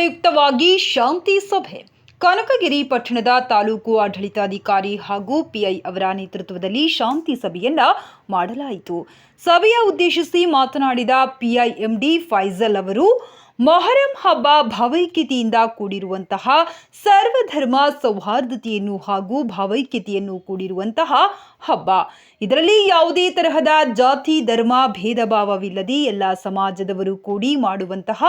ಪ್ರಯುಕ್ತವಾಗಿ ಶಾಂತಿ ಸಭೆ. ಕನಕಗಿರಿ ಪಟ್ಟಣದ ತಾಲೂಕು ಆಡಳಿತಾಧಿಕಾರಿ ಹಾಗೂ ಪಿಐ ಅವರ ನೇತೃತ್ವದಲ್ಲಿ ಶಾಂತಿ ಸಭೆಯನ್ನ ಮಾಡಲಾಯಿತು. ಸಭೆಯ ಉದ್ದೇಶಿಸಿ ಮಾತನಾಡಿದ ಪಿಐ ಎಂಡಿ ಫೈಜಲ್ ಅವರು, ಮೊಹರಂ ಹಬ್ಬ ಭಾವೈಕ್ಯತೆಯಿಂದ ಕೂಡಿರುವಂತಹ ಸರ್ವಧರ್ಮ ಸೌಹಾರ್ದತೆಯನ್ನು ಹಾಗೂ ಭಾವೈಕ್ಯತೆಯನ್ನು ಕೂಡಿರುವಂತಹ ಹಬ್ಬ. ಇದರಲ್ಲಿ ಯಾವುದೇ ತರಹದ ಜಾತಿ, ಧರ್ಮ ಭೇದ ಭಾವವಿಲ್ಲದೆ ಎಲ್ಲ ಸಮಾಜದವರು ಕೂಡಿ ಮಾಡುವಂತಹ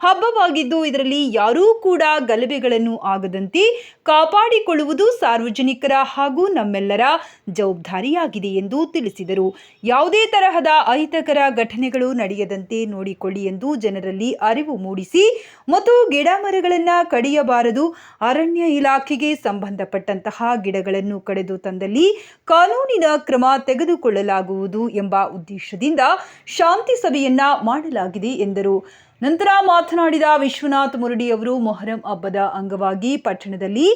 ಹಬ್ಬವಾಗಿದ್ದು ಇದರಲ್ಲಿ ಯಾರೂ ಕೂಡ ಗಲಭೆಗಳನ್ನು ಆಗದಂತೆ ಕಾಪಾಡಿಕೊಳ್ಳುವುದು ಸಾರ್ವಜನಿಕರ ಹಾಗೂ ನಮ್ಮೆಲ್ಲರ ಜವಾಬ್ದಾರಿಯಾಗಿದೆ ಎಂದು ತಿಳಿಸಿದರು. ಯಾವುದೇ ತರಹದ ಅಹಿತಕರ ಘಟನೆಗಳು ನಡೆಯದಂತೆ ನೋಡಿಕೊಳ್ಳಿ ಎಂದು ಜನರಲ್ಲಿ ಅರಿವು ಮೂಡಿಸಿ, ಮತ್ತು ಗಿಡ ಮರಗಳನ್ನು ಕಡಿಯಬಾರದು. ಅರಣ್ಯ ಇಲಾಖೆಗೆ ಸಂಬಂಧಪಟ್ಟಂತಹ ಗಿಡಗಳನ್ನು ಕಡಿದು ತಂದಲ್ಲಿ ಕಾನೂನಿನ ಕ್ರಮ ತೆಗೆದುಕೊಳ್ಳಲಾಗುವುದು ಎಂಬ ಉದ್ದೇಶದಿಂದ ಶಾಂತಿ ಸಭೆಯನ್ನ ಮಾಡಲಾಗಿದೆ ಎಂದರು. ನಂತರ ಮಾತನಾಡಿದ ವಿಶ್ವನಾಥ್ ಮುರಡಿ ಅವರು ಮೊಹರಂ ಹಬ್ಬದ ಅಂಗವಾಗಿ ಪಟ್ಟಣದಲ್ಲಿ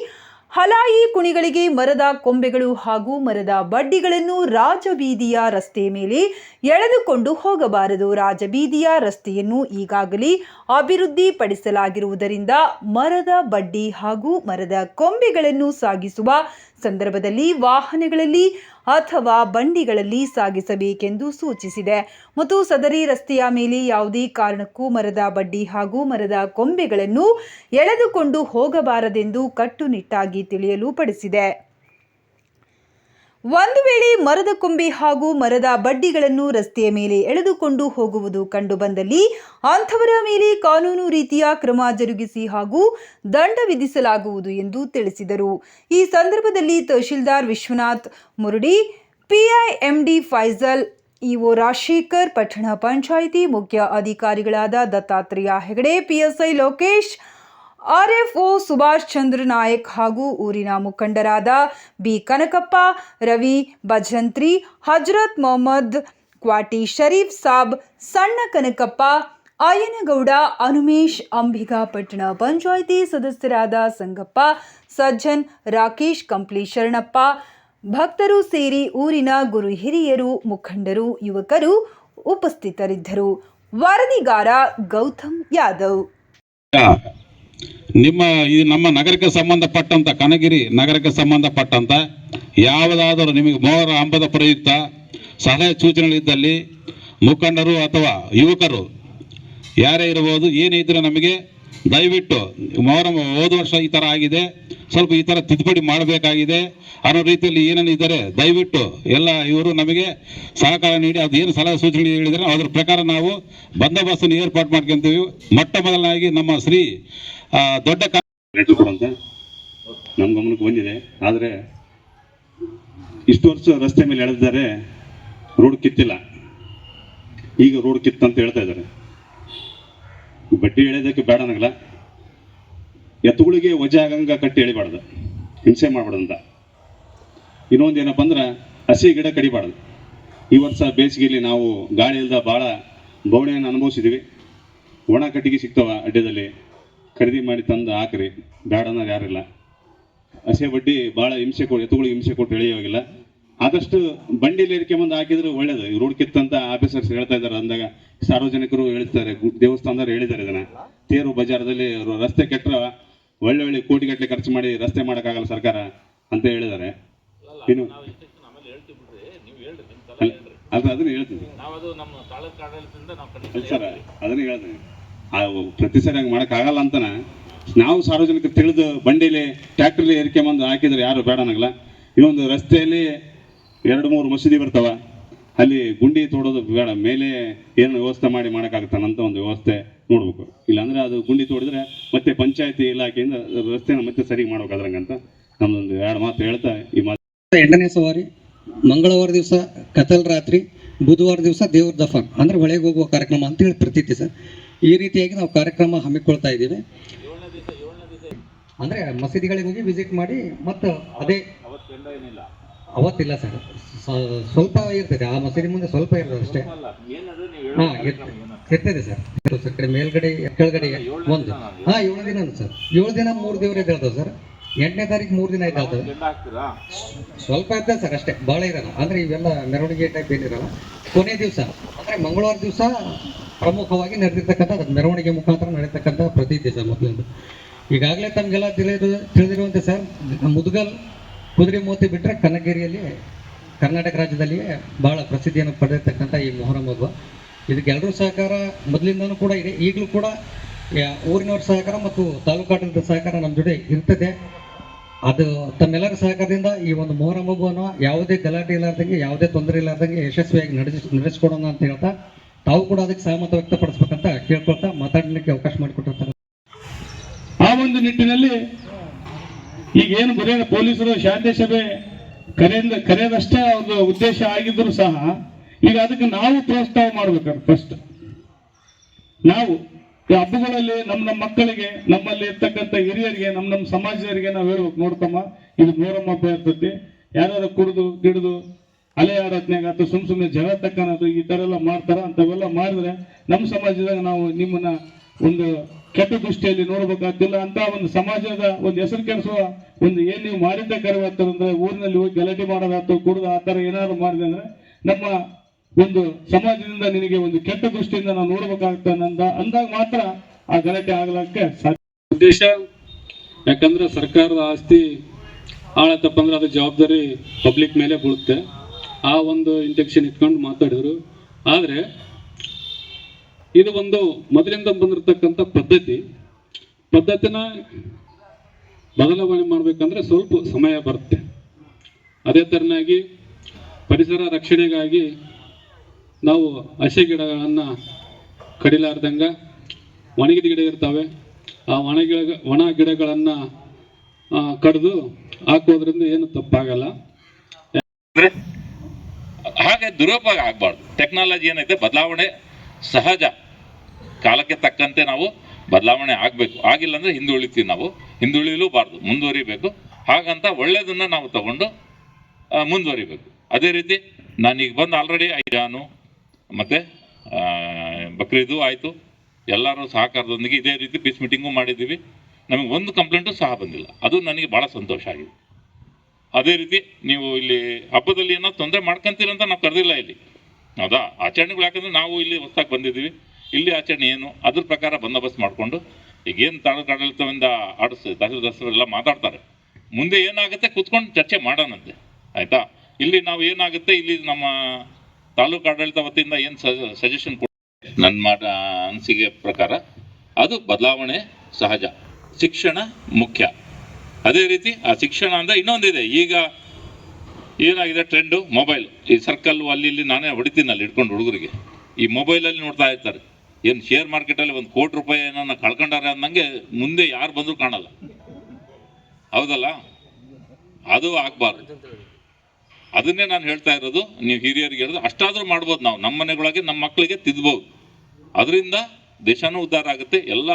ಹಲಾಯಿ ಕುಣಿಗಳಿಗೆ ಮರದ ಕೊಂಬೆಗಳು ಹಾಗೂ ಮರದ ಬಡ್ಡಿಗಳನ್ನು ರಾಜಬೀದಿಯ ರಸ್ತೆ ಮೇಲೆ ಎಳೆದುಕೊಂಡು ಹೋಗಬಾರದು. ರಾಜಬೀದಿಯ ರಸ್ತೆಯನ್ನು ಈಗಾಗಲೇ ಅಭಿವೃದ್ಧಿಪಡಿಸಲಾಗಿರುವುದರಿಂದ ಮರದ ಬಡ್ಡಿ ಹಾಗೂ ಮರದ ಕೊಂಬೆಗಳನ್ನು ಸಾಗಿಸುವ ಸಂದರ್ಭದಲ್ಲಿ ವಾಹನಗಳಲ್ಲಿ ಅಥವಾ ಬಂಡಿಗಳಲ್ಲಿ ಸಾಗಿಸಬೇಕೆಂದು ಸೂಚಿಸಿದೆ. ಮತ್ತು ಸದರಿ ರಸ್ತೆಯ ಮೇಲೆ ಯಾವುದೇ ಕಾರಣಕ್ಕೂ ಮರದ ಬಡ್ಡಿ ಹಾಗೂ ಮರದ ಕೊಂಬೆಗಳನ್ನು ಎಳೆದುಕೊಂಡು ಹೋಗಬಾರದೆಂದು ಕಟ್ಟುನಿಟ್ಟಾಗಿ ತಿಳಿಯಲು ಪಡಿಸಿದೆ ಒಂದು ವೇಳೆ ಮರದ ಕೊಂಬೆ ಹಾಗೂ ಮರದ ಬಡ್ಡಿಗಳನ್ನು ರಸ್ತೆಯ ಮೇಲೆ ಎಳೆದುಕೊಂಡು ಹೋಗುವುದು ಕಂಡುಬಂದಲ್ಲಿ ಅಂಥವರ ಮೇಲೆ ಕಾನೂನು ರೀತಿಯ ಕ್ರಮ ಜರುಗಿಸಿ ಹಾಗೂ ದಂಡ ವಿಧಿಸಲಾಗುವುದು ಎಂದು ತಿಳಿಸಿದರು. ಈ ಸಂದರ್ಭದಲ್ಲಿ ತಹಶೀಲ್ದಾರ್ ವಿಶ್ವನಾಥ್ ಮುರುಡಿ, ಪಿಐಎಂಡಿ ಫೈಜಲ್ ಇಒ ರಾಜಶೇಖರ್, ಪಟ್ಟಣ ಪಂಚಾಯಿತಿ ಮುಖ್ಯ ಅಧಿಕಾರಿಗಳಾದ ದತ್ತಾತ್ರೇಯ ಹೆಗಡೆ, ಪಿಎಸ್ಐ ಲೋಕೇಶ್ ಆರ್ಎಫ್ಒ ಸುಭಾಷ್ ಚಂದ್ರ ನಾಯಕ್ ಹಾಗೂ ಊರಿನ ಮುಖಂಡರಾದ ಬಿ ಕನಕಪ್ಪ, ರವಿ ಭಜಂತ್ರಿ, ಹಜರತ್ ಮೊಹಮ್ಮದ್, ಕ್ವಾಟಿ ಶರೀಫ್ ಸಾಬ್, ಸಣ್ಣ ಕನಕಪ್ಪ, ಆಯನಗೌಡ, ಅನುಮೇಶ್, ಅಂಬಿಗಾ ಪಟ್ಟಣ ಪಂಚಾಯಿತಿ ಸದಸ್ಯರಾದ ಸಂಗಪ್ಪ, ಸಜ್ಜನ್, ರಾಕೇಶ್, ಕಂಪ್ಲಿ ಶರಣಪ್ಪ, ಭಕ್ತರು ಸೇರಿ ಊರಿನ ಗುರು ಹಿರಿಯರು, ಮುಖಂಡರು, ಯುವಕರು ಉಪಸ್ಥಿತರಿದ್ದರು. ವರದಿಗಾರ ಗೌತಮ್ ಯಾದವ್. ನಿಮ್ಮ ಈ ನಮ್ಮ ನಗರಕ್ಕೆ ಸಂಬಂಧಪಟ್ಟಂತ ಕನಗಿರಿ ನಗರಕ್ಕೆ ಸಂಬಂಧಪಟ್ಟಂತ ಯಾವುದಾದರೂ ನಿಮಗೆ ಮೋಹರ ಹಂಬದ ಪ್ರಯುಕ್ತ ಸಲಹೆ ಸೂಚನೆಗಳಿದ್ದಲ್ಲಿ ಮುಖಂಡರು ಅಥವಾ ಯುವಕರು ಯಾರೇ ಇರಬಹುದು, ಏನೇ ನಮಗೆ ದಯವಿಟ್ಟು ಮೊಹರಂ ಹೋದ ವರ್ಷ ಈ ಥರ ಆಗಿದೆ, ಸ್ವಲ್ಪ ಈ ಥರ ತಿದ್ದುಪಡಿ ಮಾಡಬೇಕಾಗಿದೆ ಅನ್ನೋ ರೀತಿಯಲ್ಲಿ ಏನೇನು ಇದ್ದಾರೆ ದಯವಿಟ್ಟು ಎಲ್ಲ ಇವರು ನಮಗೆ ಸಹಕಾರ ನೀಡಿ, ಅದು ಏನು ಸಲಹೆ ಸೂಚನೆ ಹೇಳಿದರೆ ಅದ್ರ ಪ್ರಕಾರ ನಾವು ಬಂದೋಬಸ್ತನ್ನು ಏರ್ಪಾಡು ಮಾಡ್ಕೊಂತೀವಿ. ಮೊಟ್ಟ ಮೊದಲನಾಗಿ ನಮ್ಮ ಶ್ರೀ ದೊಡ್ಡ ಅಂತ. ನಮ್ಮ ಗಮನಕ್ಕೆ ಬಂದಿದೆ. ಆದರೆ ಇಷ್ಟು ವರ್ಷ ರಸ್ತೆ ಮೇಲೆ ಎಳೆದಿದ್ದಾರೆ ರೋಡ್ ಕಿತ್ತಿಲ್ಲ. ಈಗ ರೋಡ್ ಕಿತ್ತಂತ ಹೇಳ್ತಾ ಇದ್ದಾರೆ. ಬಡ್ಡಿ ಎಳೆಯೋದಕ್ಕೆ ಬೇಡ ನನಗಲ್ಲ. ಎತ್ತುಗಳಿಗೆ ವಜೆ ಆಗಂಗ ಕಟ್ಟಿ ಎಳಿಬಾರ್ದು. ಹಿಂಸೆ ಮಾಡಬಾರ್ದಂತ ಇನ್ನೊಂದು ಏನಪ್ಪ ಅಂದ್ರೆ ಹಸಿ ಗಿಡ ಕಡಿಬಾರ್ದು. ಈ ವರ್ಷ ಬೇಸಿಗೆಯಲ್ಲಿ ನಾವು ಗಾಳಿ ಇಲ್ದ ಭಾಳ ಬವಣೆಯನ್ನು ಅನುಭವಿಸಿದ್ದೀವಿ ಒಣ ಕಟ್ಟಿಗೆ ಸಿಗ್ತಾವ ಅಡ್ಡದಲ್ಲಿ. ಖರೀದಿ ಮಾಡಿ ತಂದು ಹಾಕ್ರಿ. ಬೇಡ ಅನ್ನೋರು ಯಾರಿಲ್ಲ. ಹಸೆ ಬಡ್ಡಿ ಭಾಳ ಹಿಂಸೆ ಕೊಟ್ಟು ಎತ್ತುಗಳಿಗೆ ಹಿಂಸೆ ಕೊಟ್ಟು ಎಳೆಯೋಗಿಲ್ಲ. ಆದಷ್ಟು ಬಂಡಿಲಿ ಇಟ್ಕೊಂಬಂದು ಬಂದು ಹಾಕಿದ್ರೆ ಒಳ್ಳೇದು. ಈ ರೋಡ್ ಕಿತ್ತಂತ ಆಫೀಸರ್ಸ್ ಹೇಳ್ತಾ ಇದ್ದಾರೆ ಅಂದಾಗ ಸಾರ್ವಜನಿಕರು ಹೇಳ್ತಾರೆ. ದೇವಸ್ಥಾನದವ್ರು ಹೇಳಿದ್ದಾರೆ ಇದನ್ನ. ತೇರು ಬಜಾರದಲ್ಲಿ ರಸ್ತೆ ಕೆಟ್ಟರೆ ಒಳ್ಳೆ ಒಳ್ಳೆ ಕೋಟಿಗಟ್ಟಲೆ ಖರ್ಚು ಮಾಡಿ ರಸ್ತೆ ಮಾಡೋಕ್ಕಾಗಲ್ಲ ಸರ್ಕಾರ ಅಂತ ಹೇಳಿದ್ದಾರೆ. ಇನ್ನು ಅಲ್ಲ, ಅದು ಅದನ್ನ ಹೇಳ್ತೀನಿ. ಸರ್ ಅದನ್ನ ಹೇಳ್ತೀನಿ. ಪ್ರತಿ ಸರಿ ಹಂಗೆ ಮಾಡೋಕ್ಕಾಗಲ್ಲ ಅಂತನ. ನಾವು ಸಾರ್ವಜನಿಕ ತಿಳಿದು ಬಂಡಿಲಿ ಟ್ಯಾಕ್ಟ್ರಲ್ಲಿ ಏರಿಕೆ ಬಂದು ಹಾಕಿದ್ರೆ ಯಾರು ಬೇಡ ಅನ್ನಂಗಿಲ್ಲ. ಇನ್ನೊಂದು ರಸ್ತೆಯಲ್ಲಿ ಎರಡು ಮೂರು ಮಸೀದಿ ಬರ್ತಾವ. ಅಲ್ಲಿ ಗುಂಡಿ ತೋಡೋದು ಬೇಡ, ಮೇಲೆ ಏನು ವ್ಯವಸ್ಥೆ ಮಾಡಿ ಮಾಡೋಕ್ಕಾಗುತ್ತಾನಂತ ಒಂದು ವ್ಯವಸ್ಥೆ ನೋಡ್ಬೇಕು. ಇಲ್ಲಾಂದ್ರೆ ಅದು ಗುಂಡಿ ತೋಡಿದ್ರೆ ಮತ್ತೆ ಪಂಚಾಯತಿ ಇಲಾಖೆಯಿಂದ ರಸ್ತೆನ ಮತ್ತೆ ಸರಿ ಮಾಡ್ಬೇಕಾದ್ರಂಗಂತ ನಮ್ದೊಂದು ಎರಡು ಮಾತು ಹೇಳ್ತಾ ಈ ಮಾತು. ಎಂಟನೇ ಸವಾರಿ, ಮಂಗಳವಾರ ದಿವಸ ಕತಲ್ ರಾತ್ರಿ, ಬುಧವಾರ ದಿವಸ ದೇವ್ರ ದಫನ್. ಅಂದ್ರೆ ಹೊಳೆಗೆ ಹೋಗುವ ಕಾರ್ಯಕ್ರಮ ಅಂತ ಹೇಳಿ ಪ್ರತೀತಿ ಸರ್. ಈ ರೀತಿಯಾಗಿ ನಾವು ಕಾರ್ಯಕ್ರಮ ಹಮ್ಮಿಕೊಳ್ತಾ ಇದ್ದೀವಿ. ಅಂದ್ರೆ ಮಸೀದಿಗಳಿಗೆ ಹೋಗಿ ವಿಸಿಟ್ ಮಾಡಿ ಮತ್ತು ಅದೇ ಅವತ್ತಿಲ್ಲ ಸರ್. ಸ್ವಲ್ಪ ಇರ್ತದೆ. ಆ ಮಸೀದಿ ಮುಂದೆ ಸ್ವಲ್ಪ ಇರ್ತದೆ ಅಷ್ಟೇ. ಹಾ ಇರ್ತದೆ ಸರ್. ಸರ್, ಕಡೆ ಮೇಲ್ಗಡೆ, ಕೆಳಗಡೆ ಒಂದು. ಹಾ, ಏಳು ದಿನ ಸರ್. ಏಳು ದಿನ ಮೂರು ದೇವ್ರ ಇದ್ದಾವೆ ಸರ್. ಎಂಟನೇ ತಾರೀಕು ಮೂರು ದಿನ ಇದ್ದಾವೆ ಸ್ವಲ್ಪ ಇರ್ತದೆ ಸರ್ ಅಷ್ಟೇ. ಭಾಳ ಇರಲ್ಲ. ಅಂದ್ರೆ ಇವೆಲ್ಲ ಮೆರವಣಿಗೆ ಟೈಪ್ ಏನಿರಲ್ಲ. ಕೊನೆ ದಿವಸ. ಅಂದ್ರೆ ಮಂಗಳವಾರ ದಿವಸ ಪ್ರಮುಖವಾಗಿ ನಡೆದಿರ್ತಕ್ಕಂಥ ಮೆರವಣಿಗೆ ಮುಖಾಂತರ ನಡೀತಕ್ಕಂಥ ಪ್ರತೀತಿ ಸರ್ ಮೊದಲಿಂದ ಈಗಾಗಲೇ ತಮಗೆಲ್ಲ ತಿಳಿದು, ತಿಳಿದಿರುವಂತೆ ಸರ್, ಮುದುಗಲ್ ಕುದುರೆ ಮೂತಿ ಬಿಟ್ಟರೆ ಕನಗಿರಿಯಲ್ಲಿ ಕರ್ನಾಟಕ ರಾಜ್ಯದಲ್ಲಿಯೇ ಬಹಳ ಪ್ರಸಿದ್ಧಿಯನ್ನು ಪಡೆದಿರ್ತಕ್ಕಂಥ ಈ ಮೊಹರಂ ಹಬ್ಬ ಇದಕ್ಕೆ ಎಲ್ಲರೂ ಸಹಕಾರ ಮೊದಲಿಂದನೂ ಕೂಡ ಇದೆ. ಈಗಲೂ ಕೂಡ ಊರಿನವ್ರ ಸಹಕಾರ ಮತ್ತು ತಾಲೂಕಾಡಳಿತ ಸಹಕಾರ ನಮ್ಮ ಜೊತೆ ಇರ್ತದೆ. ಅದು ತಮ್ಮೆಲ್ಲರ ಸಹಕಾರದಿಂದ ಈ ಒಂದು ಮೊಹರಂ ಹಬ್ಬವನ್ನು ಯಾವುದೇ ಗಲಾಟೆ ಇಲ್ಲಾರ್ದಂಗೆ, ಯಾವುದೇ ತೊಂದರೆ ಇಲ್ಲಾರ್ದಂಗೆ ಯಶಸ್ವಿಯಾಗಿ ನಡೆಸಿ, ನಡೆಸ್ಕೊಡೋಣ ಅಂತ ಹೇಳ್ತಾ ತಾವು ಕೂಡ ಅದಕ್ಕೆ ಸಹಮತ ವ್ಯಕ್ತಪಡಿಸ್ಬೇಕಂತ ಕೇಳ್ಕೊಳ್ತಾ ಮಾತಾಡಲಿಕ್ಕೆ ಅವಕಾಶ ಮಾಡಿಕೊಟ್ಟಿರ್ತಾರೆ. ಆ ಒಂದು ನಿಟ್ಟಿನಲ್ಲಿ ಈಗ ಏನು ಬರೀ ಪೊಲೀಸರು ಶಾಂತಿ ಸಭೆ ಕರೆಯಿಂದ ಕರೆಯದಷ್ಟೇ ಒಂದು ಉದ್ದೇಶ ಆಗಿದ್ರು ಸಹ ಈಗ ಅದಕ್ಕೆ ನಾವು ಪ್ರೋತ್ಸಾಹ ಮಾಡ್ಬೇಕಾದ್ರೆ ಫಸ್ಟ್ ನಾವು ಈ ಹಬ್ಬಗಳಲ್ಲಿ ನಮ್ಮ ನಮ್ಮ ಮಕ್ಕಳಿಗೆ, ನಮ್ಮಲ್ಲಿ ಇರ್ತಕ್ಕಂಥ ಹಿರಿಯರಿಗೆ, ನಮ್ಮ ನಮ್ಮ ಸಮಾಜದವರಿಗೆ ನಾವು ಹೇಳ್ಬೇಕು, ನೋಡ್ತಮ್ಮ, ಇದು ಮೂರಮ್ಮ ಹಬ್ಬ ಇರ್ತೈತಿ. ಯಾರು ಕುಡಿದು, ಗಿಡಿದು ಅಲೆ ಆರಾಧನೆಗೆ ಅಥವಾ ಸುಮ್ ಸುಮ್ಮನೆ ಜಗಳ ತಕ್ಕನದು ಈ ತರ ಎಲ್ಲ ಮಾಡ್ತಾರ? ಅಂತವೆಲ್ಲ ಮಾಡಿದ್ರೆ ನಮ್ಮ ಸಮಾಜದಾಗ ನಾವು ನಿಮ್ಮನ್ನ ಒಂದು ಕೆಟ್ಟ ದೃಷ್ಟಿಯಲ್ಲಿ ನೋಡ್ಬೇಕಾಗ್ತಿಲ್ಲ. ಅಂತ ಒಂದು ಸಮಾಜದ ಒಂದು ಹೆಸರು ಕೆಡಿಸುವ ಒಂದು ಏನ್ ನೀವು ಮಾಡಿದ್ದ ಕರೆವಾಗ್ತದಂದ್ರೆ ಊರಿನಲ್ಲಿ ಹೋಗಿ ಗಲಾಟೆ ಮಾಡೋದಾಯ್ತು ಕುಡಿದು ಆ ತರ ಏನಾದ್ರು ಮಾಡಿದೆ ಅಂದ್ರೆ ನಮ್ಮ ಒಂದು ಸಮಾಜದಿಂದ ನಿನಗೆ ಒಂದು ಕೆಟ್ಟ ದೃಷ್ಟಿಯಿಂದ ನಾವು ನೋಡ್ಬೇಕಾಗ್ತಾನೆ ಅಂತ ಅಂದಾಗ ಮಾತ್ರ ಆ ಗಲಾಟೆ ಆಗ್ಲಕ್ಕೆ ಸಾಧ್ಯ. ಉದ್ದೇಶ, ಯಾಕಂದ್ರೆ ಸರ್ಕಾರದ ಆಸ್ತಿ ಆಳತ್ತಪ್ಪ ಅಂದ್ರೆ ಅದ್ರ ಜವಾಬ್ದಾರಿ ಪಬ್ಲಿಕ್ ಮೇಲೆ ಬೀಳುತ್ತೆ. ಆ ಒಂದು ಇಂಟೆಕ್ಷನ್ ಇಟ್ಕೊಂಡು ಮಾತಾಡಿದ್ರು. ಆದರೆ, ಇದು ಒಂದು ಮೊದಲಿಂದ ಬಂದಿರತಕ್ಕಂಥ ಪದ್ಧತಿ. ಪದ್ಧತಿನ ಬದಲಾವಣೆ ಮಾಡಬೇಕಂದ್ರೆ ಸ್ವಲ್ಪ ಸಮಯ ಬರುತ್ತೆ. ಅದೇ ಥರನಾಗಿ ಪರಿಸರ ರಕ್ಷಣೆಗಾಗಿ ನಾವು ಹಸಿ ಗಿಡಗಳನ್ನು ಕಡಿಲಾರ್ದಂಗೆ ಒಣಗಿದ ಗಿಡ ಇರ್ತವೆ. ಆ ಒಣ ಗಿಡ, ಒಣ ಗಿಡಗಳನ್ನು ಕಡಿದು ಹಾಕೋದ್ರಿಂದ ಏನು ತಪ್ಪಾಗಲ್ಲ. ಹಾಗೆ ದುರುಪಯೋಗ ಆಗಬಾರ್ದು. ಟೆಕ್ನಾಲಜಿ ಏನೈತೆ? ಬದಲಾವಣೆ ಸಹಜ. ಕಾಲಕ್ಕೆ ತಕ್ಕಂತೆ ನಾವು ಬದಲಾವಣೆ ಆಗಬೇಕು. ಆಗಿಲ್ಲ ಅಂದ್ರೆ ಹಿಂದುಳಿತೀವಿ ನಾವು. ಹಿಂದುಳಿಲೂಬಾರ್ದು ಮುಂದುವರಿಬೇಕು. ಹಾಗಂತ ಒಳ್ಳೆಯದನ್ನು ನಾವು ತಗೊಂಡು ಮುಂದುವರಿಬೇಕು. ಅದೇ ರೀತಿ ನಾನೀಗ ಬಂದು ಆಲ್ರೆಡಿ ಐಜಾನು ಮತ್ತು ಬಕ್ರೀದು ಆಯಿತು. ಎಲ್ಲರೂ ಸಹಕಾರದೊಂದಿಗೆ ಇದೇ ರೀತಿ ಪೀಸ್ ಮೀಟಿಂಗು ಮಾಡಿದ್ದೀವಿ. ನಮಗೆ ಒಂದು ಕಂಪ್ಲೇಂಟು ಸಹ ಬಂದಿಲ್ಲ. ಅದು ನನಗೆ ಭಾಳ ಸಂತೋಷ ಆಗಿದೆ. ಅದೇ ರೀತಿ ನೀವು ಇಲ್ಲಿ ಹಬ್ಬದಲ್ಲಿ ಏನೋ ತೊಂದರೆ ಮಾಡ್ಕೊಂತೀರಂತ ನಾವು ಕರೆದಿಲ್ಲ ಇಲ್ಲಿ. ಹೌದಾ? ಆಚರಣೆಗಳು ಯಾಕಂದ್ರೆ ನಾವು ಇಲ್ಲಿ ಹೊಸ್ದಾಗಿ ಬಂದಿದ್ದೀವಿ. ಇಲ್ಲಿ ಆಚರಣೆ ಏನು? ಅದ್ರ ಪ್ರಕಾರ ಬಂದೋಬಸ್ತ್ ಮಾಡಿಕೊಂಡು ಈಗ ಏನು ತಾಲೂಕು ಆಡಳಿತದಿಂದ ಆಡಿಸ್, ದಸರ ಎಲ್ಲ ಮಾತಾಡ್ತಾರೆ. ಮುಂದೆ ಏನಾಗುತ್ತೆ? ಕೂತ್ಕೊಂಡು ಚರ್ಚೆ ಮಾಡೋಣಂತೆ. ಆಯಿತಾ? ಇಲ್ಲಿ ನಾವು ಏನಾಗುತ್ತೆ? ಇಲ್ಲಿ ನಮ್ಮ ತಾಲೂಕು ಆಡಳಿತ ವತಿಯಿಂದ ಏನು ಸಜೆಷನ್ ನನ್ನ ಮಾಡ ಅನಿಸಿಕೆ ಪ್ರಕಾರ ಅದು ಬದಲಾವಣೆ ಸಹಜ. ಶಿಕ್ಷಣ ಮುಖ್ಯ. ಅದೇ ರೀತಿ ಆ ಶಿಕ್ಷಣ ಅಂದರೆ ಇನ್ನೊಂದಿದೆ. ಈಗ ಏನಾಗಿದೆ ಟ್ರೆಂಡು ಮೊಬೈಲ್ ಈ ಸರ್ಕಲ್ ಅಲ್ಲಿ ಇಲ್ಲಿ ನಾನೇ ಹೊಡಿತೀನಿ ಅಲ್ಲಿ ಇಟ್ಕೊಂಡು ಹುಡುಗರಿಗೆ. ಈ ಮೊಬೈಲಲ್ಲಿ ನೋಡ್ತಾ ಇರ್ತಾರೆ. ಏನು ಶೇರ್ ಮಾರ್ಕೆಟಲ್ಲಿ ಒಂದು ಕೋಟಿ ರೂಪಾಯಿ ಏನನ್ನ ಕಳ್ಕೊಂಡಾರೆ ಅಂದಂಗೆ ಮುಂದೆ ಯಾರು ಬಂದರೂ ಕಾಣಲ್ಲ. ಹೌದಲ್ಲ? ಅದು ಆಗಬಾರ್ದು. ಅದನ್ನೇ ನಾನು ಹೇಳ್ತಾ ಇರೋದು. ನೀವು ಹಿರಿಯರಿಗೆ ಹೇಳೋದು, ಅಷ್ಟಾದರೂ ಮಾಡ್ಬೋದು ನಾವು. ನಮ್ಮ ಮನೆಗಳಾಗೆ ನಮ್ಮ ಮಕ್ಕಳಿಗೆ ತಿದ್ಬೋದು. ಅದರಿಂದ ದೇಶನೂ ಉದ್ಧಾರ ಆಗುತ್ತೆ. ಎಲ್ಲ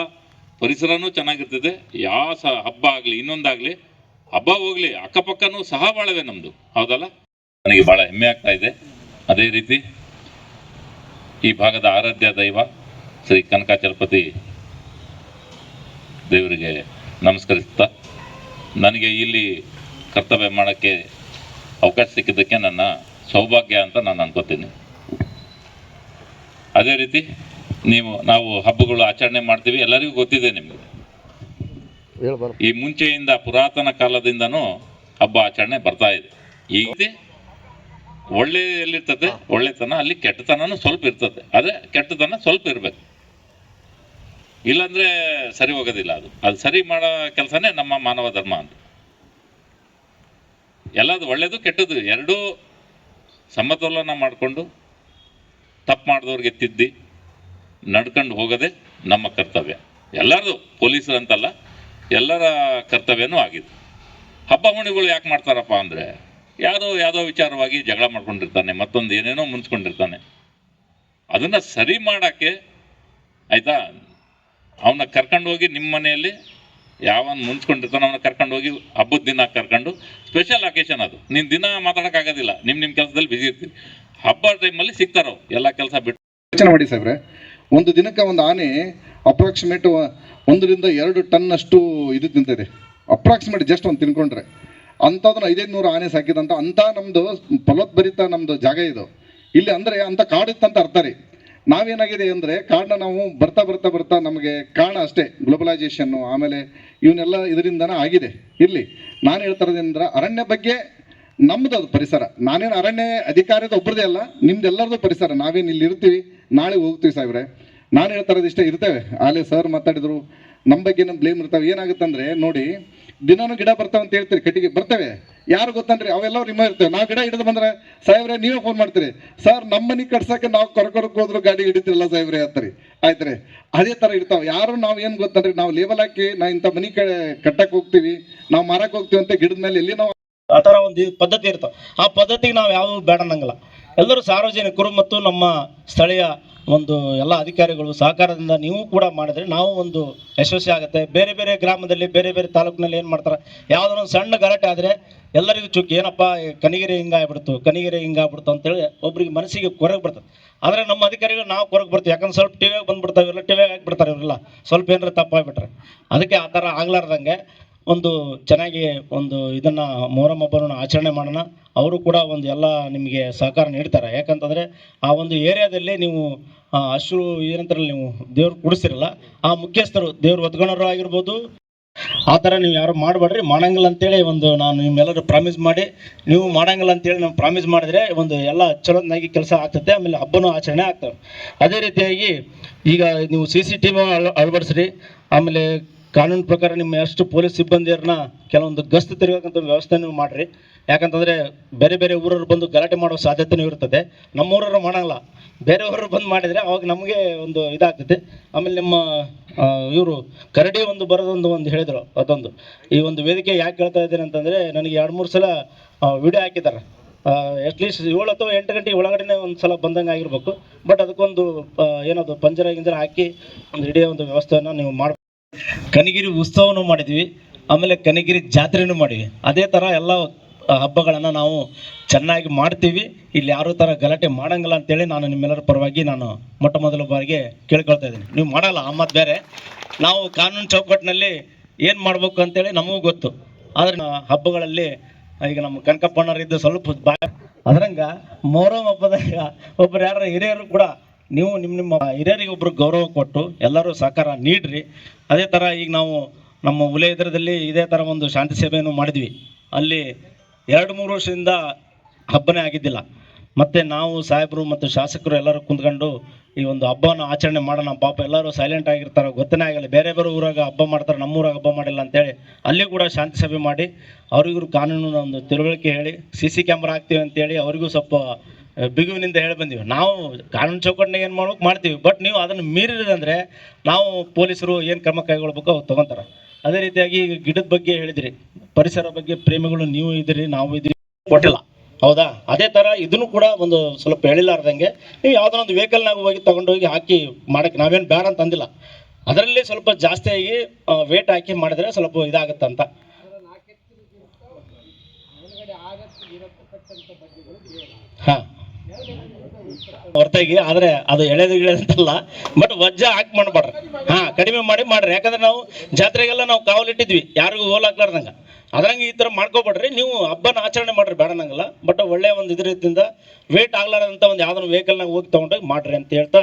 ಪರಿಸರನೂ ಚೆನ್ನಾಗಿರ್ತದೆ. ಯಾವ ಸಹ ಹಬ್ಬ ಆಗಲಿ, ಇನ್ನೊಂದಾಗಲಿ, ಹಬ್ಬ ಹೋಗಲಿ, ಅಕ್ಕಪಕ್ಕನೂ ಸಹ ಬಾಳವೆ ನಮ್ಮದು ಹೌದಲ್ಲ? ನನಗೆ ಭಾಳ ಹೆಮ್ಮೆ ಆಗ್ತಾ ಇದೆ. ಅದೇ ರೀತಿ ಈ ಭಾಗದ ಆರಾಧ್ಯ ದೈವ ಶ್ರೀ ಕನಕಾಚಲಪತಿ ದೇವರಿಗೆ ನಮಸ್ಕರಿಸ್ತಾ, ನನಗೆ ಇಲ್ಲಿ ಕರ್ತವ್ಯ ಮಾಡೋಕ್ಕೆ ಅವಕಾಶ ಸಿಕ್ಕಿದ್ದಕ್ಕೆ ನನ್ನ ಸೌಭಾಗ್ಯ ಅಂತ ನಾನು ಅನ್ಕೋತೀನಿ. ಅದೇ ರೀತಿ ನೀವು ನಾವು ಹಬ್ಬಗಳು ಆಚರಣೆ ಮಾಡ್ತೀವಿ. ಎಲ್ಲರಿಗೂ ಗೊತ್ತಿದೆ ನಿಮಗೆ. ಈ ಮುಂಚೆಯಿಂದ ಪುರಾತನ ಕಾಲದಿಂದನೂ ಹಬ್ಬ ಆಚರಣೆ ಬರ್ತಾ ಇದೆ. ಈಗ ಒಳ್ಳೆ ಎಲ್ಲಿರ್ತದೆ ಒಳ್ಳೆತನ ಅಲ್ಲಿ ಕೆಟ್ಟತನನೂ ಸ್ವಲ್ಪ ಇರ್ತದೆ. ಅದೇ ಕೆಟ್ಟತನ ಸ್ವಲ್ಪ ಇರಬೇಕು. ಇಲ್ಲಾಂದ್ರೆ ಸರಿ ಹೋಗೋದಿಲ್ಲ ಅದು. ಅದು ಸರಿ ಮಾಡೋ ಕೆಲಸನೇ ನಮ್ಮ ಮಾನವ ಧರ್ಮ ಅಂತ ಎಲ್ಲದು ಒಳ್ಳೇದು ಕೆಟ್ಟದ್ದು ಎರಡೂ ಸಮತೋಲನ ಮಾಡಿಕೊಂಡು ತಪ್ಪು ಮಾಡಿದವ್ರಿಗೆ ತಿದ್ದಿ ನಡ್ಕೊಂಡು ಹೋಗೋದೇ ನಮ್ಮ ಕರ್ತವ್ಯ. ಎಲ್ಲರದು ಪೊಲೀಸರಂತಲ್ಲ ಎಲ್ಲರ ಕರ್ತವ್ಯನೂ ಆಗಿದೆ ಹಬ್ಬ ಹುಣ್ಣಿಗಳು ಯಾಕೆ ಮಾಡ್ತಾರಪ್ಪ ಅಂದರೆ, ಯಾವುದೋ ಯಾವುದೋ ವಿಚಾರವಾಗಿ ಜಗಳ ಮಾಡ್ಕೊಂಡಿರ್ತಾನೆ, ಮತ್ತೊಂದು ಏನೇನೋ ಮುಂಚ್ಕೊಂಡಿರ್ತಾನೆ ಅದನ್ನು ಸರಿ ಮಾಡೋಕ್ಕೆ, ಆಯಿತಾ? ಅವನ್ನ ಕರ್ಕೊಂಡು ಹೋಗಿ ನಿಮ್ಮ ಮನೆಯಲ್ಲಿ, ಯಾವನ್ ಮುಂಚ್ಕೊಂಡಿರ್ತಾನೆ ಅವನ್ನ ಕರ್ಕೊಂಡು ಹೋಗಿ ಹಬ್ಬದ ದಿನ ಕರ್ಕೊಂಡು ಸ್ಪೆಷಲ್ ಅಕೇಶನ್ ಅದು. ನೀನು ದಿನ ಮಾತಾಡೋಕ್ಕಾಗೋದಿಲ್ಲ ನಿಮ್ಮ ನಿಮ್ಮ ಕೆಲಸದಲ್ಲಿ ಬಿಸಿ ಇರ್ತೀವಿ ಹಬ್ಬ ಟೈಮಲ್ಲಿ ಸಿಗ್ತಾರೋ ಎಲ್ಲ ಕೆಲಸ ಬಿಟ್ಟು. ಯೋಚನೆ ಮಾಡಿ ಸಾಹೇಬ್ರೆ ಒಂದು ದಿನಕ್ಕೆ ಒಂದು ಆನೆ ಅಪ್ರಾಕ್ಸಿಮೇಟ್ ಒಂದರಿಂದ ಎರಡು ಟನ್ ಅಷ್ಟು ಇದು ತಿಂತಿದೆ. ಅಪ್ರಾಕ್ಸಿಮೇಟ್ ಜಸ್ಟ್ ಒಂದು ತಿನ್ಕೊಂಡ್ರೆ. ಅಂಥದನ್ನ ಐದೈದು ನೂರು ಆನೆ ಸಾಕಿದಂಥ ಅಂಥ ನಮ್ಮದು ಫಲೋದ್ಭರಿತ ನಮ್ಮದು ಜಾಗ ಇದು. ಇಲ್ಲಿ ಅಂದ್ರೆ ಅಂತ ಕಾಡಿತ್ತಂತ ಅರ್ಥ ರೀ. ನಾವೇನಾಗಿದೆ ಅಂದರೆ ಕಾಡನ್ನ ನಾವು ಬರ್ತಾ ಬರ್ತಾ ಬರ್ತಾ ನಮಗೆ ಕಾರಣ ಅಷ್ಟೇ ಗ್ಲೋಬಲೈಸೇಷನ್ನು ಆಮೇಲೆ ಇವನ್ನೆಲ್ಲ ಇದರಿಂದನೇ ಆಗಿದೆ. ಇರಲಿ ನಾನು ಹೇಳ್ತಾ ಅರಣ್ಯ ಬಗ್ಗೆ ನಮ್ಮದು ಅದು ಪರಿಸರ. ನಾನೇನು ಅರಣ್ಯ ಅಧಿಕಾರದ ಒಬ್ಬರದೇ ಅಲ್ಲ, ನಿಮ್ದೆಲ್ಲರದು ಪರಿಸರ. ನಾವೇನು ಇಲ್ಲಿ ಇರ್ತೀವಿ? ನಾಳೆ ಹೋಗ್ತೀವಿ ಸಾಹೇಬ್ರೆ. ನಾನು ಹೇಳ್ತಾ ಇಷ್ಟ ಇರ್ತೇವೆ. ಆಲೇ ಸರ್ ಮಾತಾಡಿದ್ರು ನಮ್ಮ ಬಗ್ಗೆ ನಮ್ಮ ಬ್ಲೇಮ್ ಇರ್ತಾವೆ. ಏನಾಗುತ್ತಂದ್ರೆ, ನೋಡಿ, ದಿನಾನು ಗಿಡ ಬರ್ತಾವ ಅಂತ ಹೇಳ್ತೀರಿ, ಕಟ್ಟಿಗೆ ಬರ್ತವೆ. ಯಾರು ಗೊತ್ತನ್ರಿ ಅವೆಲ್ಲ ನಿಮ್ಮ ಇರ್ತೇವೆ. ನಾವು ಗಿಡ ಹಿಡಿದು ಬಂದ್ರೆ, ಸಾಹೇಬ್ರೆ, ನೀವೇ ಫೋನ್ ಮಾಡ್ತೀರಿ. ಸರ್ ನಮ್ಮ ಮನೆ ಕಟ್ಸಕ್ಕೆ ನಾವು ಕೊರಕೊರಕ್ ಹೋದ್ರು ಗಾಡಿ ಹಿಡಿತಿರಲ್ಲ ಸಾಹೇಬ್ರೆ ಅಂತಾರೆ. ಆಯ್ತ್ರಿ? ಅದೇ ತರ ಇರ್ತಾವೆ. ಯಾರು ನಾವು ಏನು ಗೊತ್ತನ್ರಿ ನಾವು ಲೇಬಲ್ ಹಾಕಿ, ನಾವು ಇಂಥ ಮನೆ ಕಟ್ಟಕ್ಕೆ ಹೋಗ್ತೀವಿ. ನಾವು ಮಾರಕ್ಕೆ ಹೋಗ್ತೀವಿ ಅಂತ ಗಿಡದ ಮೇಲೆ ಎಲ್ಲಿ ನಾವು ಆ ತರ ಒಂದು ಪದ್ಧತಿ ಇರ್ತಾವೆ. ಆ ಪದ್ಧತಿಗೆ ನಾವು ಯಾವ ಬೇಡ ಅನ್ನಂಗಿಲ್ಲ ಎಲ್ಲರೂ ಸಾರ್ವಜನಿಕರು ಮತ್ತು ನಮ್ಮ ಸ್ಥಳೀಯ ಒಂದು ಎಲ್ಲ ಅಧಿಕಾರಿಗಳು ಸಹಕಾರದಿಂದ ನೀವು ಕೂಡ ಮಾಡಿದ್ರೆ ನಾವು ಒಂದು ಯಶಸ್ವಿ ಆಗುತ್ತೆ. ಬೇರೆ ಬೇರೆ ಗ್ರಾಮದಲ್ಲಿ, ಬೇರೆ ಬೇರೆ ತಾಲೂಕಿನಲ್ಲಿ ಏನು ಮಾಡ್ತಾರೆ? ಯಾವುದೋ ಒಂದು ಸಣ್ಣ ಗಲಾಟೆ ಆದರೆ ಎಲ್ಲರಿಗೂ ಚುಕ್ಕಿ, ಏನಪ್ಪ ಕನಿಗಿರಿ ಹಿಂಗಾಗ್ಬಿಡ್ತು ಕನಿಗಿರಿ ಹಿಂಗಾಗ್ಬಿಡ್ತು ಅಂತೇಳಿ ಒಬ್ಬರಿಗೆ ಮನಸ್ಸಿಗೆ ಕೊರಗೆ ಬರ್ತದೆ. ಆದರೆ ನಮ್ಮ ಅಧಿಕಾರಿಗಳು ನಾವು ಕೊರಗೆ ಬರ್ತೀವಿ. ಯಾಕಂದ್ರೆ ಸ್ವಲ್ಪ ಟಿವಿಯಾಗ ಬಂದ್ಬಿಡ್ತಾವೆ ಇವೆಲ್ಲ ಟಿವಿಯಾಗ ಹಾಕ್ಬಿಡ್ತಾರೆ ಇವರೆಲ್ಲ. ಸ್ವಲ್ಪ ಏನಾರ ತಪ್ಪಾಗ್ಬಿಟ್ರೆ. ಅದಕ್ಕೆ ಆ ಥರ ಆಗ್ಲಾರ್ದಂಗೆ ಒಂದು ಚೆನ್ನಾಗಿ ಒಂದು ಇದನ್ನ ಮೊಹರಂ ಹಬ್ಬವನ್ನು ಆಚರಣೆ ಮಾಡೋಣ. ಅವರು ಕೂಡ ಒಂದು ಎಲ್ಲ ನಿಮಗೆ ಸಹಕಾರ ನೀಡ್ತಾರೆ. ಯಾಕಂತಂದರೆ ಆ ಒಂದು ಏರಿಯಾದಲ್ಲಿ ನೀವು ಅಶ್ರು ಏನಂತಾರಲ್ಲ ನೀವು, ದೇವ್ರು ಕುಡಿಸ್ತಿರಲ್ಲ ಆ ಮುಖ್ಯಸ್ಥರು ದೇವ್ರು ಒತ್ಕೊಂಡವರು ಆಗಿರ್ಬೋದು. ಆ ಥರ ನೀವು ಯಾರು ಮಾಡಬೇಡ್ರಿ. ಮಾಡಂಗಿಲ್ಲ ಅಂತೇಳಿ ಒಂದು ನಾನು ನಿಮ್ಮೆಲ್ಲರೂ ಪ್ರಾಮಿಸ್ ಮಾಡಿ, ನೀವು ಮಾಡಂಗಿಲ್ಲ ಅಂತೇಳಿ ನಾವು ಪ್ರಾಮಿಸ್ ಮಾಡಿದ್ರೆ ಒಂದು ಎಲ್ಲ ಚಲೋದಾಗಿ ಕೆಲಸ ಆಗ್ತದೆ. ಆಮೇಲೆ ಹಬ್ಬನೂ ಆಚರಣೆ ಆಗ್ತವೆ ಅದೇ ರೀತಿಯಾಗಿ ಈಗ ನೀವು ಸಿ ಸಿ ಟಿ ವಿ ಅಳವಡಿಸ್ರಿ. ಆಮೇಲೆ ಕಾನೂನು ಪ್ರಕಾರ ನಿಮ್ಮ ಎಷ್ಟು ಪೊಲೀಸ್ ಸಿಬ್ಬಂದಿಯರನ್ನ ಕೆಲವೊಂದು ಗಸ್ತು ತಿರುಗಕ್ಕಂಥ ವ್ಯವಸ್ಥೆ ನೀವು ಮಾಡಿರಿ. ಯಾಕಂತಂದರೆ ಬೇರೆ ಬೇರೆ ಊರವ್ರು ಬಂದು ಗಲಾಟೆ ಮಾಡೋ ಸಾಧ್ಯತೆನೂ ಇರ್ತದೆ. ನಮ್ಮೂರವ್ರು ಮಾಡಲ್ಲ ಬೇರೆಯವರು ಬಂದು ಮಾಡಿದರೆ ಅವಾಗ ನಮಗೆ ಒಂದು ಇದಾಗ್ತದೆ. ಆಮೇಲೆ ನಿಮ್ಮ ಇವರು ಕರಡಿ ಒಂದು ಬರೋದೊಂದು ಒಂದು ಹೇಳಿದರು ಅದೊಂದು. ಈ ಒಂದು ವೇದಿಕೆ ಯಾಕೆ ಹೇಳ್ತಾ ಇದ್ದೀನಿ ಅಂತಂದರೆ ನನಗೆ ಎರಡು ಮೂರು ಸಲ ವಿಡಿಯೋ ಹಾಕಿದ್ದಾರೆ. ಅಟ್ಲೀಸ್ಟ್ ಏಳು ಅಥವಾ ಎಂಟು ಗಂಟೆ ಒಳಗಡೆನೆ ಒಂದು ಸಲ ಬಂದಂಗೆ ಆಗಿರ್ಬೇಕು. ಬಟ್ ಅದಕ್ಕೊಂದು ಏನದು ಪಂಜರ ಗಿಂಜರ ಹಾಕಿ ಒಂದು ಇಡೀ ಒಂದು ವ್ಯವಸ್ಥೆಯನ್ನು ನೀವು ಮಾಡಿ ಕನಗಿರಿ ಉತ್ಸವನೂ ಮಾಡಿದ್ವಿ, ಆಮೇಲೆ ಕನಗಿರಿ ಜಾತ್ರೆನೂ ಮಾಡಿವಿ ಅದೇ ಥರ ಎಲ್ಲ ಹಬ್ಬಗಳನ್ನು ನಾವು ಚೆನ್ನಾಗಿ ಮಾಡ್ತೀವಿ. ಇಲ್ಲಿ ಯಾರೂ ಥರ ಗಲಾಟೆ ಮಾಡಂಗಿಲ್ಲ ಅಂತೇಳಿ ನಾನು ನಿಮ್ಮೆಲ್ಲರ ಪರವಾಗಿ ನಾನು ಮೊಟ್ಟ ಮೊದಲ ಬಾರಿಗೆ ಕೇಳ್ಕೊಳ್ತಾ ಇದ್ದೀನಿ. ನೀವು ಮಾಡಲ್ಲ, ಆ ಮಾತು ಬೇರೆ. ನಾವು ಕಾನೂನು ಚೌಕಟ್ಟಿನಲ್ಲಿ ಏನು ಮಾಡಬೇಕು ಅಂತೇಳಿ ನಮಗೂ ಗೊತ್ತು. ಆದರೆ ಹಬ್ಬಗಳಲ್ಲಿ ಈಗ ನಮ್ಮ ಕನಕಪ್ಪಣ್ಣರಿದ್ದು ಸ್ವಲ್ಪ ಬಾ ಅದ್ರಂಗ ಮೊಹರಂ ಹಬ್ಬದಾಗ ಒಬ್ಬರು ಯಾರ ಹಿರಿಯರು ಕೂಡ ನೀವು ನಿಮ್ಮ ನಿಮ್ಮ ಹಿರಿಯರಿಗೆ ಒಬ್ರು ಗೌರವ ಕೊಟ್ಟು ಎಲ್ಲರೂ ಸಹಕಾರ ನೀಡ್ರಿ. ಅದೇ ಥರ ಈಗ ನಾವು ನಮ್ಮ ಉಲೇದ್ರದಲ್ಲಿ ಇದೇ ಥರ ಒಂದು ಶಾಂತಿ ಸೇವೆಯನ್ನು ಮಾಡಿದ್ವಿ. ಅಲ್ಲಿ ಎರಡು ಮೂರು ವರ್ಷದಿಂದ ಹಬ್ಬನೇ ಆಗಿದ್ದಿಲ್ಲ. ಮತ್ತು ನಾವು ಸಾಹೇಬರು ಮತ್ತು ಶಾಸಕರು ಎಲ್ಲರೂ ಕುಂತ್ಕೊಂಡು ಈ ಒಂದು ಹಬ್ಬವನ್ನು ಆಚರಣೆ ಮಾಡೋಣ. ಪಾಪ ಎಲ್ಲರೂ ಸೈಲೆಂಟ್ ಆಗಿರ್ತಾರೆ. ಗೊತ್ತನೇ ಆಗಲ್ಲ. ಬೇರೆ ಬೇರೆ ಊರಾಗ ಹಬ್ಬ ಮಾಡ್ತಾರೆ. ನಮ್ಮೂರಾಗ ಹಬ್ಬ ಮಾಡಿಲ್ಲ ಅಂತೇಳಿ ಅಲ್ಲಿ ಕೂಡ ಶಾಂತಿ ಸಭೆ ಮಾಡಿ, ಅವರಿಗೂ ಕಾನೂನು ಒಂದು ತಿಳುವಳಿಕೆ ಹೇಳಿ ಸಿ ಸಿ ಕ್ಯಾಮ್ರಾ ಹಾಕ್ತೀವಿ ಅಂತೇಳಿ ಅವರಿಗೂ ಸ್ವಲ್ಪ ಬಿಗುವಿನಿಂದ ಹೇಳಿ ಬಂದೀವಿ. ನಾವು ಕಾನೂನು ಚೌಕಟ್ಟಿನಾಗ ಏನು ಮಾಡ್ಬೇಕು? ಮಾಡ್ತೀವಿ. ಬಟ್ ನೀವು ಅದನ್ನು ಮೀರಿದಂದರೆ ನಾವು ಪೊಲೀಸರು ಏನು ಕ್ರಮ ಕೈಗೊಳ್ಬೇಕು ಅವ್ರು ತೊಗೊತಾರೆ. ಅದೇ ರೀತಿಯಾಗಿ ಗಿಡದ ಬಗ್ಗೆ ಹೇಳಿದ್ರಿ. ಪರಿಸರ ಬಗ್ಗೆ ಪ್ರೇಮಿಗಳು ನೀವು ಇದ್ರಿ ನಾವು ಇದ್ರಿ ಕೊಟ್ಟಿಲ್ಲ. ಹೌದಾ? ಅದೇ ಥರ ಇದನ್ನು ಕೂಡ ಒಂದು ಸ್ವಲ್ಪ ಹೇಳಿಲಾರ್ದಂಗೆ ನೀವು ಯಾವುದೋ ಒಂದು ವೆಹಿಕಲ್ನಾಗ ಹೋಗಿ ತಗೊಂಡೋಗಿ ಹಾಕಿ ಮಾಡಕ್ಕೆ ನಾವೇನು ಬೇಡ ಅಂತ ಅಂದಿಲ್ಲ. ಅದರಲ್ಲಿ ಸ್ವಲ್ಪ ಜಾಸ್ತಿಯಾಗಿ ವೇಟ್ ಹಾಕಿ ಮಾಡಿದ್ರೆ ಸ್ವಲ್ಪ ಇದಾಗುತ್ತಂತ. ಹಾಂ. ಹೊರತಾಗಿ, ಆದರೆ ಅದು ಎಳೆದು ಗಿಳೆದಂತಲ್ಲ ಬಟ್ ವಜ್ಜ ಹಾಕಿ ಮಾಡಬೇಡ್ರಿ ಹಾ, ಕಡಿಮೆ ಮಾಡಿ ಮಾಡ್ರಿ. ಯಾಕಂದ್ರೆ ನಾವು ಜಾತ್ರೆಗೆಲ್ಲ ನಾವು ಕಾವಲಿಟ್ಟಿದ್ವಿ ಯಾರಿಗೂ ಹೋಲಾಕ್ಲಾರ್ದಂಗೆ ಅದ್ರಂಗೆ ಈ ತರ ಮಾಡ್ಕೋಬೇಡ್ರಿ. ನೀವು ಹಬ್ಬನ ಆಚರಣೆ ಮಾಡ್ರಿ, ಬೇಡ ನಂಗಲ್ಲ. ಬಟ್ ಒಳ್ಳೆ ಒಂದು ಇದ್ರಿಂದ ವೇಟ್ ಆಗ್ಲಾರ್ದಂಥ ಒಂದು ವೆಹಿಕಲ್ ವೆಹಿಕಲ್ನಾಗ ಹೋಗಿ ತೊಗೊಂಡೋಗಿ ಮಾಡ್ರಿ ಅಂತ ಹೇಳ್ತಾ,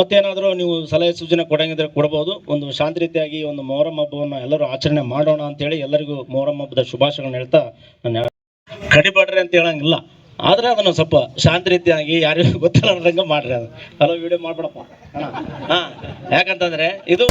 ಮತ್ತೇನಾದರೂ ನೀವು ಸಲಹೆ ಸೂಚನೆ ಕೊಡಂಗಿದ್ರೆ ಕೊಡ್ಬೋದು. ಒಂದು ಶಾಂತಿ ರೀತಿಯಾಗಿ ಒಂದು ಮೊಹರಂ ಹಬ್ಬವನ್ನು ಎಲ್ಲರೂ ಆಚರಣೆ ಮಾಡೋಣ ಅಂತೇಳಿ ಎಲ್ಲರಿಗೂ ಮೊಹರಂ ಹಬ್ಬದ ಶುಭಾಶಯಗಳನ್ನ ಹೇಳ್ತಾ ನಾನು ಕಡಿಬೇಡ್ರಿ ಅಂತ ಹೇಳಂಗಿಲ್ಲ. ಆದ್ರೆ ಅದನ್ನ ಸ್ವಲ್ಪ ಶಾಂತ ರೀತಿಯಾಗಿ ಯಾರಿಗೂ ಗೊತ್ತಿಲ್ಲ ಮಾಡ್ರಿ ಅದು. ಹಲೋ ವಿಡಿಯೋ ಮಾಡ್ಬಿಡಪ್ಪ. ಹಾಂ, ಯಾಕಂತಂದರೆ ಇದು